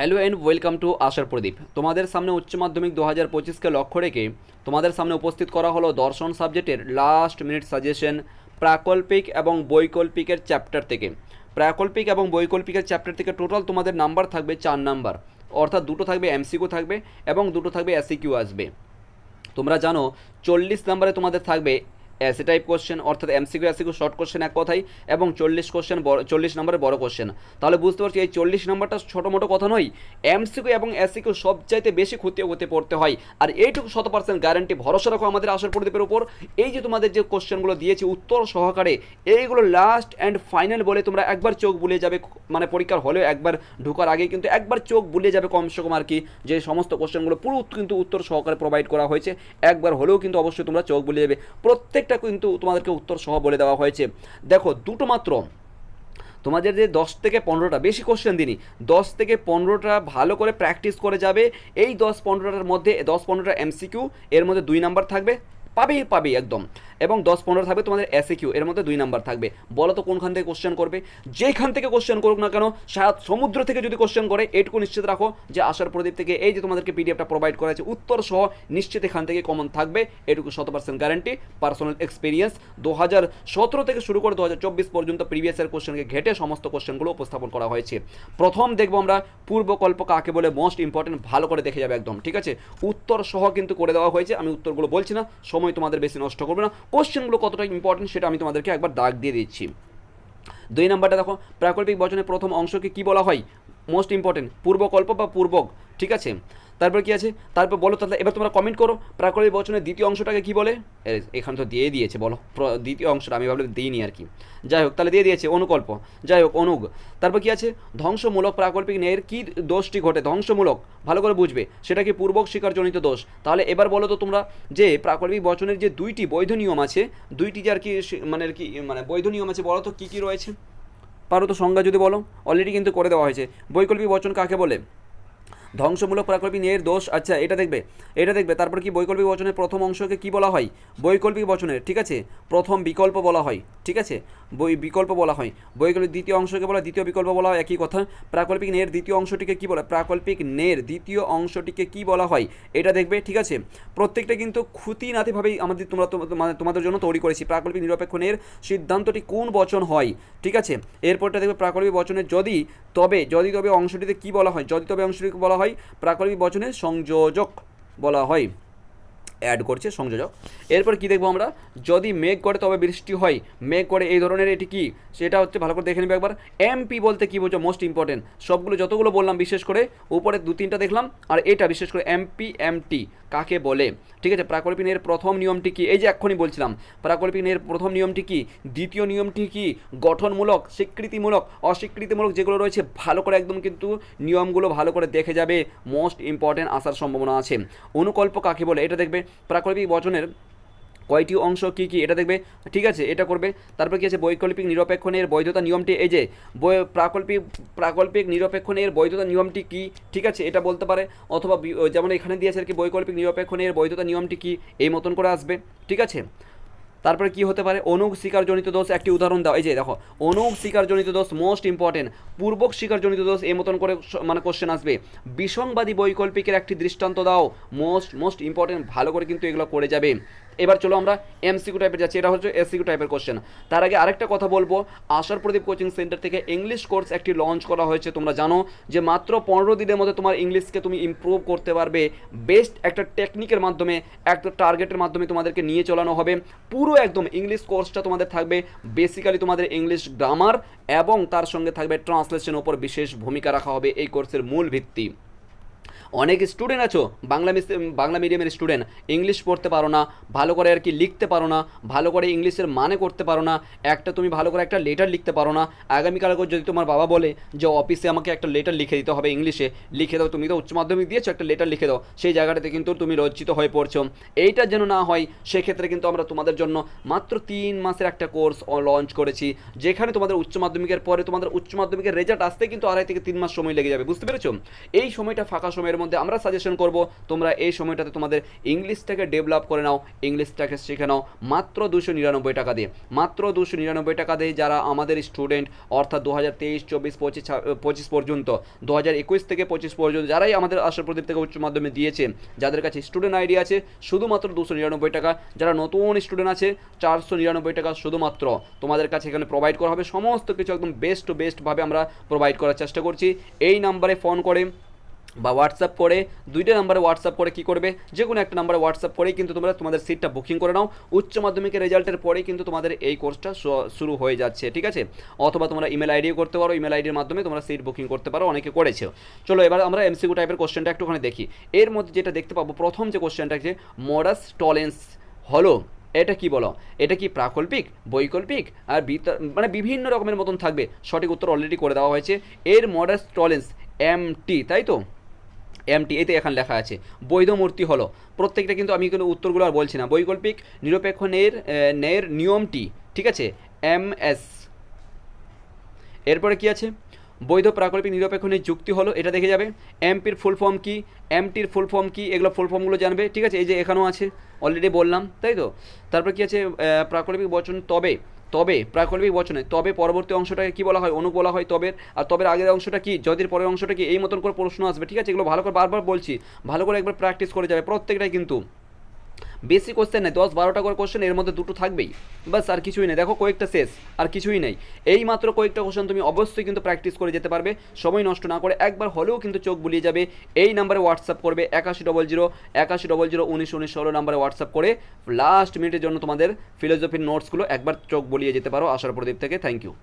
Hello and welcome to আশার প্রদীপ। তোমাদের সামনে উচ্চ মাধ্যমিক দু হাজার পঁচিশকে লক্ষ্য রেখে তোমাদের সামনে উপস্থিত করা হলো দর্শন সাবজেক্টের লাস্ট মিনিট সাজেশন প্রাকল্পিক এবং বৈকল্পিকের চ্যাপ্টার থেকে। প্রাকল্পিক এবং বৈকল্পিকের চ্যাপ্টার থেকে টোটাল তোমাদের নাম্বার থাকবে চার নাম্বার অর্থাৎ দুটো থাকবে এমসিকিউ থাকবে এবং দুটো থাকবে এসিকিউ আসবে। তোমরা জানো চল্লিশ নম্বরে তোমাদের থাকবে অ্যাসে টাইপ কোশ্চেন অর্থাৎ এমসিকিউ এসিকিউ শর্ট কোশ্চেন এক কথাই, এবং চল্লিশ কোশ্চেন বড়, চল্লিশ নম্বরের বড় কোশ্চেন তাহলে বুঝতে পারছি, এই চল্লিশ নম্বরটা ছোটো মোটো কথা নয়। এমসিকিউ এবং এসিকিউ সবচাইতে বেশি ক্ষতি হতে পড়তে হয়। আর এইটুকু শত পার্সেন্ট গ্যারান্টি ভরসা রাখো আমাদের আসার প্রদীপের উপর। এই যে তোমাদের যে কোশ্চেনগুলো দিয়েছি, উত্তর সহকারে, এইগুলো লাস্ট অ্যান্ড ফাইনাল বলে তোমরা একবার চোখ বুলিয়ে যাবে মানে পরীক্ষার হলেও একবার ঢোকার আগে কিন্তু একবার চোখ বুলিয়ে যাবে কমসে কম আর কি। যে সমস্ত কোশ্চেনগুলো পুরো কিন্তু উত্তর সহকারে প্রোভাইড করা হয়েছে, একবার হলেও কিন্তু অবশ্যই তোমরা চোখ বুলিয়ে যাবে। প্রত্যেকটা কিন্তু তোমাদেরকে উত্তর সহ বলে দেওয়া হয়েছে। দেখো, দুটো মাত্র। তোমাদের যে দশ থেকে পনেরোটা, বেশি কোশ্চেন দিনই দশ থেকে পনেরোটা ভালো করে প্র্যাকটিস করে যাবে। এই দশ পনেরোটার মধ্যে, দশ পনেরোটা এমসিকিউ এর মধ্যে দুই নাম্বার থাকবে। পাবেই পাবেই একদম। এবং দশ পনেরো থাকবে তোমাদের এসিকিউ এর মধ্যে দুই নাম্বার থাকবে। বলো তো কোনখান থেকে কোশ্চেন করবে? যেখান থেকে কোশ্চেন করুক না কেন সাত সমুদ্র থেকে যদি কোশ্চেন করে, এটুকু নিশ্চিত রাখো যে আশার প্রদীপ থেকে এই যে তোমাদেরকে পিডিএফটা প্রোভাইড করা আছে উত্তর সহ নিশ্চিত এখান থেকে কমন থাকবে। এটুকু শত পার্সেন্ট গ্যারান্টি পার্সোনাল এক্সপিরিয়েন্স দু হাজার সতেরো থেকে শুরু করে দু হাজার চব্বিশ পর্যন্ত প্রিভিয়াস ইয়ার কোশ্চেনকে ঘেটে সমস্ত কোশ্চেনগুলো উপস্থাপন করা হয়েছে। প্রথম দেখব আমরা পূর্বকল্প কাকে বলে মোস্ট ইম্পর্টেন্ট ভালো করে দেখে যাবে একদম, ঠিক আছে? উত্তর সহ কিন্তু করে দেওয়া হয়েছে, আমি উত্তরগুলো বলছি না সময় তোমাদের বেশি নষ্ট করবে না। কোশ্চেনগুলো কতটা ইম্পর্টেন্ট সেটা আমি তোমাদেরকে একবার দাগ দিয়ে দিচ্ছি। দুই নাম্বারটা দেখো, প্রাকল্পিক বচনের প্রথম অংশকে কি বলা হয়? মোস্ট ইম্পর্টেন্ট পূর্বকল্প বা পূর্বক, ঠিক আছে? তারপর কি আছে? তারপর বলো তাহলে, এবার তোমরা কমেন্ট করো, প্রাকল্পিক বচনের দ্বিতীয় অংশটাকে কি বলে? এখানে তো দিয়ে দিয়েছে, বলো। দ্বিতীয় অংশটা আমি ভাবলাম দিইনি আর কি। যাই হোক, তাহলে দিয়ে দিয়েছে, অনুকল্প। যাই হোক, অনুগ। তারপর কি আছে? ধ্বংসমূলক প্রাকল্পিক ন্যায়ের কী দোষটি ঘটে? ধ্বংসমূলক, ভালো করে বুঝবে, সেটা কি পূর্বক স্বীকারজনিত দোষ? তাহলে এবার বলো তো তোমরা যে প্রাকল্পিক বচনের যে দুইটি বৈধ নিয়ম আছে, দুইটি যে আর কি মানে আর কি মানে বৈধ নিয়ম আছে, বলো তো কী কী রয়েছে? পারো তো সংজ্ঞা যদি বলো অলরেডি কিন্তু করে দেওয়া হয়েছে। বৈকল্পিক বচন কাকে বলে? ধ্বংসমূলক প্রাকল্পিক ন্যায়ের দোষ আচ্ছা এটা দেখবে এটা দেখবে, তারপর কি বৈকল্পিক বচনের প্রথম অংশকে কি বলা হয়? বৈকল্পিক বচনের, ঠিক আছে? প্রথম বিকল্প বলা হয়, ঠিক আছে? বই বিকল্প বলা হয়। বৈকল্পিক দ্বিতীয় অংশকে বলা দ্বিতীয় বিকল্প বলা হয়, একই কথা। প্রাকল্পিক ন্যায়ের দ্বিতীয় অংশটিকে কি বলা? প্রাকল্পিক নের দ্বিতীয় অংশটিকে কি বলা হয়? এটা দেখবে, ঠিক আছে? প্রত্যেকটা কিন্তু খুঁতিনাতিভাবেই আমাদের তোমরা মানে তোমাদের জন্য তৈরি করেছি। প্রাকল্পিক নিরপেক্ষ ন্যায়ের সিদ্ধান্তটি কোন বচন হয়, ঠিক আছে? এরপরটা দেখবে প্রাকল্পিক বচনের যদি, তবে যদি তবে অংশটিতে কি বলা হয়? যদি তবে অংশটিকে বলা হয়, প্রাকল্পিক বচনের সংযোজক বলা হয়। অ্যাড করছে সংযোজক। এরপর কি দেখব আমরা? যদি মেঘ করে তবে বৃষ্টি হয়, মেঘ করে এই ধরনের এটি কি? সেটা হচ্ছে ভালো করে দেখে নেবে একবার। এমপি বলতে কি বোঝো? মোস্ট ইম্পর্টেন্ট সবগুলো যতগুলো বললাম, বিশেষ করে উপরে দু তিনটা দেখলাম, আর এটা বিশেষ করে এমপি এমটি কাকে বলে? ঠিক আছে, প্রাকল্পিক প্রথম নিয়মটি কি? এই যে এক্ষুনি বলছিলাম, প্রাকল্পিক এর প্রথম নিয়মটি কি? দ্বিতীয় নিয়মটি কি? গঠনমূলক, স্বীকৃতিমূলক, অস্বীকৃতিমূলক যেগুলো রয়েছে, ভালো করে একদম কিন্তু নিয়মগুলো ভালো করে দেখে যাবে। মোস্ট ইম্পর্টেন্ট আসার সম্ভাবনা আছে। অনুকল্প কাকে বলে? এটা দেখবে প্রাকল্পিক বচনের কয়টি অংশ কী কী, এটা দেখবে। ঠিক আছে, এটা করবে। তারপর কি আছে? বৈকল্পিক নিরপেক্ষণের বৈধতা নিয়মটি, এই যে প্রাকল্পিক প্রাকল্পিক নিরপেক্ষণের বৈধতা নিয়মটি কী? ঠিক আছে, এটা বলতে পারে। অথবা যেমন এখানে দিয়েছে আর কি, বৈকল্পিক নিরপেক্ষণের বৈধতা নিয়মটি কী? এই মতন করে আসবে। ঠিক আছে? তারপরে কি হতে পারে? অনুগ শিকারজনিত দোষ, একটি উদাহরণ দাও। এই যে দেখো অনুক শিকারজনিত দোষ মোস্ট ইম্পর্টেন্ট পূর্বক শিকারজনিত দোষ এই মতন করে মানে কোশ্চেন আসবে। বিসংবাদী বৈকল্পিকের একটি দৃষ্টান্ত দাও। মোস্ট মোস্ট ইম্পর্টেন্ট ভালো করে কিন্তু এগুলো করে যাবে। এবার চলো আমরা এমসিকিউ টাইপের যাচ্ছি, এটা হচ্ছে এসিকিউ টাইপের কোশ্চেন তার আগে আরেকটা কথা বলব, আশার প্রদীপ কোচিং সেন্টার থেকে ইংলিশ কোর্স একটি লঞ্চ করা হয়েছে, তোমরা জানো যে মাত্র পনেরো দিনের মধ্যে তোমার ইংলিশকে তুমি ইমপ্রুভ করতে পারবে। বেস্ট একটা টেকনিকের মাধ্যমে, একটা টার্গেটের মাধ্যমে তোমাদেরকে নিয়ে চলানো হবে। পুরো একদম ইংলিশ কোর্সটা তোমাদের থাকবে বেসিক্যালি তোমাদের ইংলিশ গ্রামার এবং তার সঙ্গে থাকবে ট্রান্সলেশন ওপর বিশেষ ভূমিকা রাখা হবে, এই কোর্সের মূল ভিত্তি। অনেক স্টুডেন্ট আছো। বাংলা বাংলা মিডিয়ামের স্টুডেন্ট ইংলিশ পড়তে পারো না, ভালো করে আর কি লিখতে পারো না, ভালো করে ইংলিশের মানে করতে পারো না, একটা তুমি ভালো করে একটা লেটার লিখতে পারো না। আগামীকাল যদি তোমার বাবা বলে যে অফিসে আমাকে একটা লেটার লিখে দিতে হবে ইংলিশে লিখে দাও, তুমি তো উচ্চ মাধ্যমিক দিয়েছ, একটা লেটার লিখে দাও। সেই জায়গাটাতে কিন্তু তুমি লজ্জিত হয়ে পড়ছো। এইটা যেন না হয়, সেক্ষেত্রে কিন্তু আমরা তোমাদের জন্য মাত্র তিন মাসের একটা কোর্স লঞ্চ করেছি, যেখানে তোমাদের উচ্চ মাধ্যমিকের পরে তোমাদের উচ্চ মাধ্যমিকের রেজাল্ট আসতে কিন্তু আড়াই থেকে তিন মাস সময় লেগে যাবে। বুঝতে পেরেছ? এই সময়টা ফাঁকা সময়ের মধ্যে আমরা সাজেশন করব, তোমরা এই সময়টাতে তোমাদের ইংলিশটাকে ডেভেলপ করে নাও, ইংলিশটাকে শিখে নাও, মাত্র দুশো নিরানব্বই টাকা দিয়ে। মাত্র দুশো নিরানব্বই টাকা দিয়ে যারা আমাদের স্টুডেন্ট অর্থাৎ দু হাজার তেইশ, চব্বিশ, পঁচিশ পঁচিশ পর্যন্ত, দু হাজার একুশ থেকে পঁচিশ পর্যন্ত যারাই আমাদের আশা প্রদীপ থেকে উচ্চ মাধ্যমে দিয়েছে, যাদের কাছে স্টুডেন্ট আইডি আছে, শুধুমাত্র দুশো নিরানব্বই টাকা। যারা নতুন স্টুডেন্ট আছে, চারশো নিরানব্বই টাকা শুধুমাত্র। তোমাদের কাছে এখানে প্রোভাইড করা হবে, সমস্ত কিছু একদম বেস্ট টু বেস্টভাবে আমরা প্রোভাইড করার চেষ্টা করছি। এই নাম্বারে ফোন করে বা হোয়াটসঅ্যাপ করে, দুইটা নাম্বারে হোয়াটসঅ্যাপ করে কি করবে? যে কোনো একটা নাম্বারে হোয়াটসঅ্যাপ করেই কিন্তু তোমরা তোমাদের সিটটা বুকিং করে নাও। উচ্চ মাধ্যমিকের রেজাল্টের পরেই কিন্তু তোমাদের এই কোর্সটা শুরু হয়ে যাচ্ছে, ঠিক আছে? অথবা তোমরা ইমেল আইডিও করতে পারো। ইমেল আইডির মাধ্যমে তোমরা সিট বুকিং করতে পারো, অনেকে করেছে চলো এবার আমরা এমসিকিউ টাইপের কোশ্চেনটা একটুখানি দেখি। এর মধ্যে যেটা দেখতে পাবো, প্রথম যে কোশ্চেনটা যে মডাস টলেন্স হলো, এটা কি বলো? এটা কি প্রাকল্পিক, বৈকল্পিক, আর মানে বিভিন্ন রকমের মতন থাকবে। সঠিক উত্তর অলরেডি করে দেওয়া হয়েছে। এর মডাস টলেন্স এম টি তাই তো? এমটি এতে এখানে লেখা আছে বৈধ মূর্তি হলো। প্রত্যেকটা কিন্তু আমি কিন্তু উত্তরগুলো আর বলছি না। বৈকল্পিক নিরপেক্ষ ন্যায়ের নিয়মটি, ঠিক আছে? M S. এরপরে কি আছে? বৈধ প্রাকল্পিক নিরপেক্ষ ন্যায় যুক্তি হলো, এটা দেখে যাবে। এমপির ফুল ফর্ম কি? এমটির ফুল ফর্ম কি? এগুলো ফুল ফর্মগুলো জানবে, ঠিক আছে? এই যে এখানেও আছে অলরেডি বললাম, তাই তো? তারপর কি আছে? প্রাকল্পিক বচন তবে তবে, প্রাকল্পিক বচনে, তবে পরবর্তী অংশটাকে কি বলা হয়? অনু বলা হয় তবে আর তবে আগের অংশটা কি? যদির পরের অংশটা কি এই মতন করে প্রশ্ন আসবে। ঠিক আছে, এগুলো ভালো করে বারবার বলছি। ভালো করে একবার প্র্যাকটিস করে যাবে প্রত্যেকটাই কিন্তু। বেশি কোশ্চেন নেই, দশ বারোটা করে কোশ্চেন এর মধ্যে দুটো থাকবেই। বাস আর কিছুই নেই। দেখো, কয়েকটা শেষ, আর কিছুই নেই। এই মাত্র কয়েকটা কোশ্চেন তুমি অবশ্যই কিন্তু প্র্যাকটিস করে যেতে পারবে। সময় নষ্ট না করে একবার হলেও কিন্তু চোখ বুলিয়ে যাবে। এই নাম্বারে হোয়াটসঅ্যাপ করবে একাশি ডবল জিরো একাশি ডবল জিরো উনিশ উনিশ ষোলো নাম্বারে হোয়াটসঅ্যাপ করে লাস্ট মিনিটের জন্য তোমাদের ফিলোসফির নোটসগুলো একবার চোখ বলিয়ে যেতে পারো, আশার প্রদীপ থেকে। Thank you